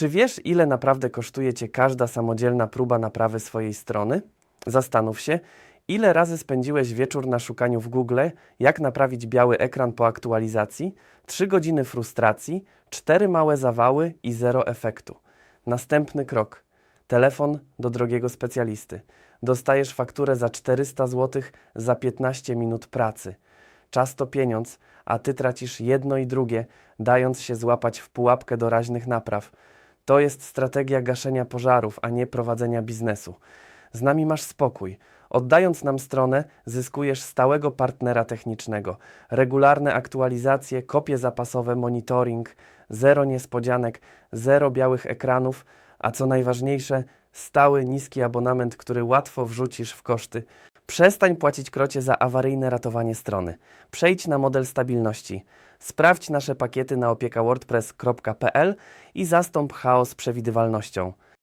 Czy wiesz, ile naprawdę kosztuje Cię każda samodzielna próba naprawy swojej strony? Zastanów się, ile razy spędziłeś wieczór na szukaniu w Google, jak naprawić biały ekran po aktualizacji, 3 godziny frustracji, 4 małe zawały i zero efektu. Następny krok. Telefon do drogiego specjalisty. Dostajesz fakturę za 400 zł za 15 minut pracy. Czas to pieniądz, a ty tracisz jedno i drugie, dając się złapać w pułapkę doraźnych napraw. To jest strategia gaszenia pożarów, a nie prowadzenia biznesu. Z nami masz spokój. Oddając nam stronę, zyskujesz stałego partnera technicznego, regularne aktualizacje, kopie zapasowe, monitoring, zero niespodzianek, zero białych ekranów, a co najważniejsze, stały niski abonament, który łatwo wrzucisz w koszty. Przestań płacić krocie za awaryjne ratowanie strony. Przejdź na model stabilności. Sprawdź nasze pakiety na opiekawordpress.pl i zastąp chaos przewidywalnością.